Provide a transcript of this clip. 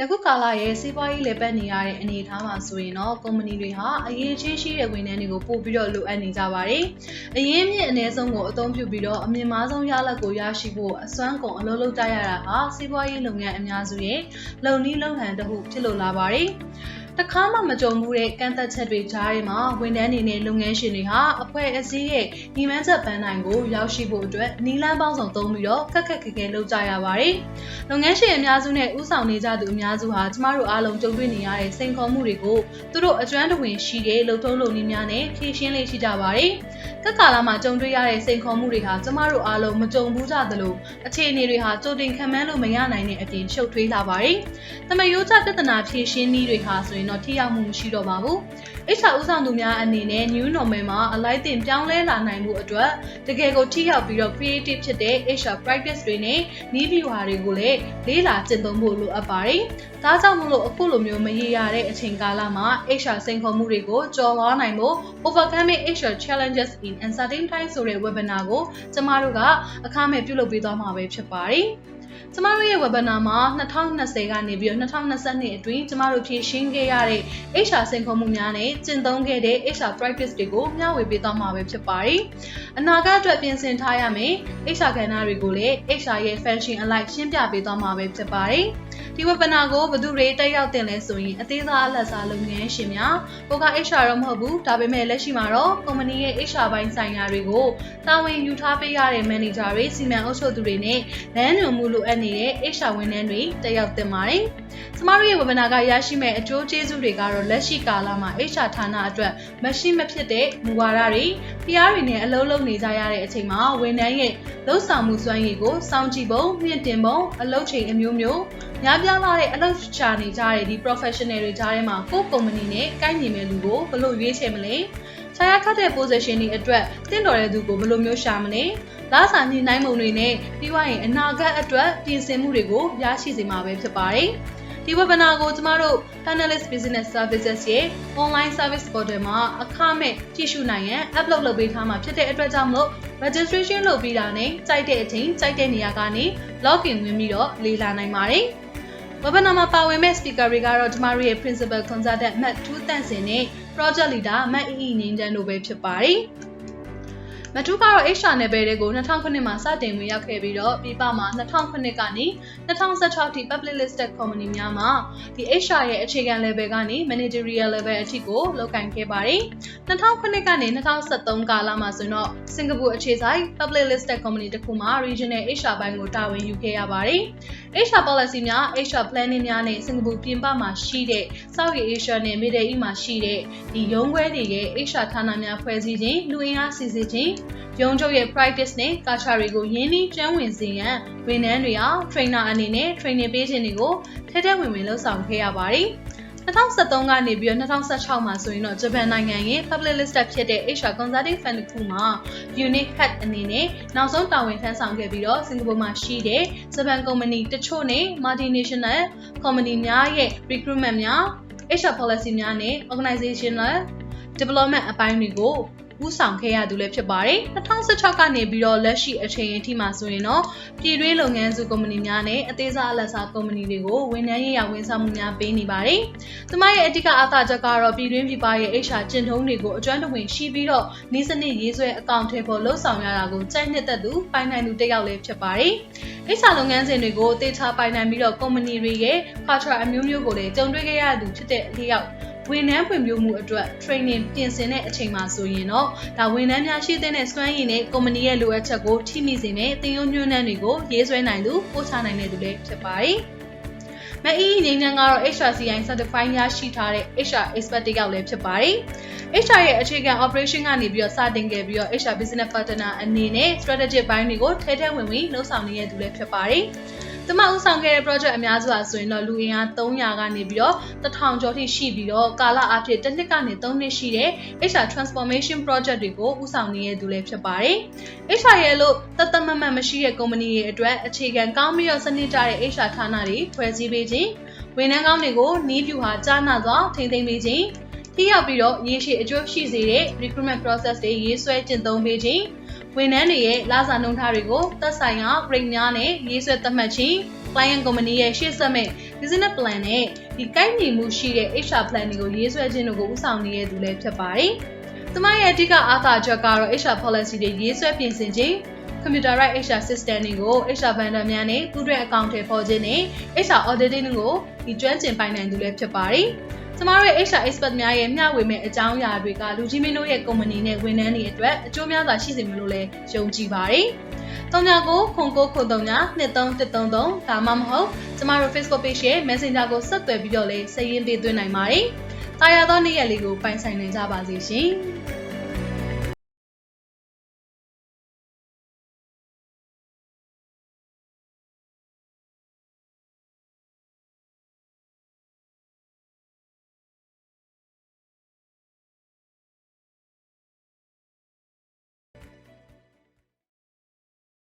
ယခုကာလရဲ့စီးပွားရေးလေပတ်နေရတဲ့အနေအထားမှာဆိုရင်တော့ကုမ္ပဏီတွေဟာအရေးချင်းရှိတဲ့ဝန်ထမ်းတွေကိုပို့ပြီးတော့လိုအပ်နေကြပါတယ်။အရင်းမြစ်အ ਨੇ ဆုံးကိုအသုံးပြုပြီးတော့အမြင့်မားဆုံးရလဒ်ကိုရရှိဖို့အစွမ်းကုန်အလုပ်လုပ်ကြရတာဟာစီးပွားရေးလုပ်ငန်းအများစုရဲ့လုံနည်းလုံဟန်တစ်ခုဖြစ်လို့လာပါတယ်။ တခါမှမကြုံဘူးတဲ့ကန့်သက်ချက်တွေကြားထဲမှာဝန်ထမ်းတွေနဲ့လုပ်ငန်းရှင်တွေဟာအဖွဲ့အစည်းရဲ့ညီမန်းချက်ပန်းတိုင်ကိုရောက်ရှိဖို့အတွက်နီလန်းပေါင်းစုံသုံးပြီးတော့ခက်ခက်ခဲခဲလုပ်ကြရပါတယ်။လုပ်ငန်းရှင်အများစုနဲ့ဥဆောင်နေကြသူအများစုဟာကျမတို့အားလုံးကြုံတွေ့နေရတဲ့စိန်ခေါ်မှုတွေကိုသူတို့အကျွမ်းတဝင်ရှိတဲ့လုံထုံးလုံနည်းများနဲ့ဖြေရှင်းလေးရှိကြပါတယ်။ကက်ကာလာမှာကြုံတွေ့ရတဲ့စိန်ခေါ်မှုတွေဟာကျမတို့အားလုံးမကြုံဘူးကြသလိုအခြေအနေတွေဟာကြိုတင်ခံမှန်းလို့မရနိုင်တဲ့အပြင်ရှုပ်ထွေးလာပါတယ်။တမယိုးချပြဿနာဖြေရှင်းနည်းတွေဟာဆိုရင်တော့ထိရောက်မှုမရှိတော့ပါဘူး။ HR ဦးဆောင်သူများအနေနဲ့ new normal မှာအလိုက်တင်ပြောင်းလဲလာနိုင်မှုအတွက်တကယ်ကိုထိရောက်ပြီးတော့ creative ဖြစ်တဲ့ HR practice တွေနဲ့နည်းဗျူဟာတွေကိုလည်းလေ့လာကျင့်သုံးဖို့လိုအပ်ပါတယ်။ဒါကြောင့်မို့လို့အခုလိုမျိုးမရေရတဲ့အချိန်ကာလမှာ HR စိန်ခေါ်မှုတွေကိုကျော်လွှားနိုင်ဖို့ overcoming HR challenges in uncertain times ဆိုတဲ့ webinar ကိုကျမတို့ကအခမဲ့ပြုလုပ်ပေးသွားမှာပဲဖြစ်ပါတယ်။ ကျမတို့ရဲ့ webinar မှာ2020ကနေပြီးတော့2022အတွင်းကျမတို့ဖြည့်ရှင်းခဲ့ရတဲ့ HR စိန်ခေါ်မှုများနဲ့ကျင့်သုံးခဲ့တဲ့ HR practice တွေကိုမျှဝေပေးသွားမှာပဲဖြစ်ပါတယ်။အနာဂတ်အတွက်ပြင်ဆင်ထားရမယ် HR ကဏ္ဍတွေကိုလည်း HR ရဲ့ function အလိုက်ရှင်းပြပေးသွားမှာပဲဖြစ်ပါတယ်။ဒီ webinar ကိုဘယ်သူတွေတက်ရောက်တင်လဲဆိုရင်အသေးစားအလတ်စားလုပ်ငန်းရှင်များကိုက HR တော့မဟုတ်ဘူးဒါပေမဲ့လက်ရှိမှာတော့ company ရဲ့ HR ဘိုင်းဆိုင်ရာတွေကိုတာဝန်ယူထားပေးရတဲ့ manager တွေစီမံအုပ်ချုပ်သူတွေနဲ့လမ်းညွှန်မှုလိုအပ်နေတဲ့ HR ဝန်ထမ်းတွေတက်ရောက်တင်ပါတယ်။ကျမတို့ရဲ့ webinar ကရရှိမဲ့အကျိုးကျေးဇူးတွေကတော့လက်ရှိကာလမှာ HR ဌာနအတွက်မရှိမဖြစ်တဲ့မူဝါဒတွေ PR တွေနဲ့အလုပ်လုပ်နေကြရတဲ့အချိန်မှာဝန်ထမ်းရဲ့လှုပ်ဆောင်မှုစွမ်းရည်ကိုစောင့်ကြည့်ပုံမြင့်တင်ပုံအလုပ်ချိန်အမျိုးမျိုးများပြားလာတဲ့အလုပ်ရှာနေကြတဲ့ဒီ professional တွေကြားထဲမှာကိုယ့် company နဲ့ကိုက်ညီမဲ့လူကိုဘယ်လိုရွေးချယ်မလဲ ဆရာခတ်တဲ့ position တွေအတွက်တင့်တော်တဲ့သူကိုဘယ်လိုမျိုးရှာမလဲလာစာညှိနှိုင်းမှုတွေနဲ့ပြီးွားရင်အနာဂတ်အတွက်ပြင်ဆင်မှုတွေကိုရရှိစေမှာပဲဖြစ်ပါတယ်ဒီ webinar ကိုကျမတို့ Panelist Business Services ရဲ့ online service portal မှာအခမဲ့ကြည့်ရှုနိုင်ရန် upload လုပ်ပေးထားမှာဖြစ်တဲ့အတွက်ကြောင့်မလို့ registration လုပ်ပြီးတာနဲ့ကြိုက်တဲ့အချိန်ကြိုက်တဲ့နေရာကနေ login ဝင်ပြီးတော့လေ့လာနိုင်ပါတယ်။ webinar မှာပါဝင်မဲ့ speaker တွေကတော့ကျမတို့ရဲ့ principal consultant မတ်ထူးတန့်စင်နဲ့ project leader မတ်အီအီငင်းချမ်းတို့ပဲဖြစ်ပါတယ်။မထူးကတော့ HR နယ်ပယ်တွေကို2009မှာစတင်ဝင်ရောက်ခဲ့ပြီးတော့ပြည်ပမှာ2009ကနေ2016ထိ public listed company များမှာဒီ HR ရဲ့အခြေခံ level ကနေ managerial level အထိကိုလုပ်ကိုင်ခဲ့ပါတယ်2009ကနေ2013ကာလမှာဆိုတော့စင်ကာပူအခြေစိုက် public listed company တစ်ခုမှာ regional HR ဘိုင်းကိုတာဝန်ယူခဲ့ရပါတယ် HR policy များ HR planning များနဲ့စင်ကာပူပြင်ပမှာရှိတဲ့ South Asia နဲ့ Middle East မှာရှိတဲ့ဒီရုံးခွဲတွေရဲ့ HR ဌာနများဖွဲ့စည်းခြင်းလူအင်အားစီစစ်ခြင်းရုံးချုပ်ရဲ့ practice နဲ့ culture တွေကိုရင်းနှီးကျွမ်းဝင်စေရန်ဝန်ထမ်းတွေအား trainer အနေနဲ့ training ပေးခြင်းတွေကိုထဲထဲဝင်ဝင်လှုပ်ဆောင်ခဲ့ရပါတယ်။ 2013ကနေပြီးတော့2016မှာဆိုရင်တော့ဂျပန်နိုင်ငံရဲ့ public listed ဖြစ်တဲ့ HR Consulting Fund တစ်ခုမှာ Unique Head အနေနဲ့နောက်ဆုံးတာဝန်ထမ်းဆောင်ခဲ့ပြီးတော့စင်ကာပူမှာရှိတဲ့ဂျပန် company တချို့နဲ့ multinational company များရဲ့ recruitment များ HR policy များနဲ့ organizational development အပိုင်းတွေကို ဦးဆောင်ခဲ့ရသူလည်းဖြစ်ပါတယ်2016ကနေပြီးတော့လက်ရှိအချိန်အထိမှာဆိုရင်တော့ပြည်တွင်းလုပ်ငန်းစုကုမ္ပဏီများနဲ့အသေးစားအလတ်စားကုမ္ပဏီတွေကိုဝန်ထမ်းရေးရာဝန်ဆောင်မှုများပေးနေပါတယ်။သူမရဲ့အဓိကအားသာချက်ကတော့ပြည်တွင်းပြည်ပရဲ့ HR ကျင့်ထုံးတွေကိုအကျွမ်းတဝင်ရှိပြီးတော့ဤစနစ်ရေးဆွဲအကောင့်ထဲပေါ်လှုပ်ဆောင်ရတာကိုကြိုက်နှစ်သက်သူပိုင်နိုင်သူတစ်ယောက်လည်းဖြစ်ပါတယ်။ HR လုပ်ငန်းစဉ်တွေကိုတေချာပိုင်နိုင်ပြီးတော့ကုမ္ပဏီတွေရဲ့ culture အမျိုးမျိုးကိုလည်းကြုံတွေ့ခဲ့ရသူဖြစ်တဲ့အလျောက် ဝန်ထမ်းဖွံ့ဖြိုးမှုအတွက် training ပြင်ဆင်တဲ့အချိန်မှာဆိုရင်တော့ဒါဝန်ထမ်းများရှိတဲ့စွမ်းရည်နဲ့ကုမ္ပဏီရဲ့လိုအပ်ချက်ကိုထိမိစေမယ့်တင်ယုံညွှန်းနှန်းတွေကိုရေးဆွဲနိုင်သူပို့ချနိုင်တဲ့သူလည်းဖြစ်ပါတယ်။မအီးငိမ့်နှန်းကတော့ HRCI certified ရရှိထားတဲ့ HR expert တစ်ယောက်လည်းဖြစ်ပါတယ်။ HR ရဲ့အခြေခံ operation ကနေပြီးတော့စတင်ခဲ့ပြီးတော့ HR business partner အနေနဲ့ strategic ဘိုင်းတွေကိုထဲထဲဝင်ဝင်လှုပ်ဆောင်နေတဲ့သူလည်းဖြစ်ပါတယ်။ သူမဦးဆောင်ခဲ့တဲ့ project အများစုဟာဆိုရင်တော့လူအင်အား300ကနေပြီးတော့1000ကျော်ထိရှိပြီးတော့ကာလအဖြစ်တစ်နှစ်ကနေ3နှစ်ရှိတဲ့ HR transformation project တွေကိုဦးဆောင်နေတဲ့သူလည်းဖြစ်ပါတယ်။ HR ရဲ့လို့တသက်မမှတ်မရှိတဲ့ company ရဲ့အတွက်အခြေခံကောင်းပြီးတော့စနစ်ကျတဲ့ HR ဌာနတွေဖွဲ့စည်းပေးခြင်းဝန်ထမ်းကောင်းတွေကိုနီးပြူဟာကြားနာစွာထိန်းသိမ်းပေးခြင်းထိရောက်ပြီးတော့ရေရှည်အကျိုးရှိစေတဲ့ recruitment process တွေရေးဆွဲကျင့်သုံးပေးခြင်း ဝန်ထမ်းတွေရဲ့လစာနှုန်းထားတွေကိုသက်ဆိုင်ရာ grade များနဲ့ရေးဆွဲသတ်မှတ်ခြင်း client company ရဲ့ရှေ့ဆက်မဲ့ business plan နဲ့ဒီကိုက်ညီမှုရှိတဲ့ HR plan တွေကိုရေးဆွဲခြင်းတို့ကိုဦးဆောင်နေတဲ့သူလည်းဖြစ်ပါတယ်။ကျမရဲ့အဓိကအားသာချက်ကတော့ HR policy တွေရေးဆွဲပြင်ဆင်ခြင်း computerized HR system တွေကို HR vendor များနဲ့ပူးတွဲအကောင့်ထဲပေါ်ခြင်းနဲ့ HR auditing ကိုဒီကျွမ်းကျင်ပိုင်နိုင်သူလည်းဖြစ်ပါတယ်။ ကျမတို့ရဲ့ HR expert များရဲ့မျှဝေမဲ့အကြောင်းအရာတွေကလူကြီးမင်းတို့ရဲ့ company နဲ့ဝန်ထမ်းတွေအတွက်အကျိုးများစွာရှိစေမယ်လို့လည်းယုံကြည်ပါတယ်။တုံညာကိုခုံကိုခုံတုံညာ2333ဒါမှမဟုတ်ကျမတို့ Facebook page ရဲ့ Messenger ကိုဆက်သွယ်ပြီးတော့လည်းစာရင်းပေးသွင်းနိုင်ပါတယ်။တာယာသောနေ့ရက်လေးကိုပိုင်ဆိုင်နိုင်ကြပါစေရှင်။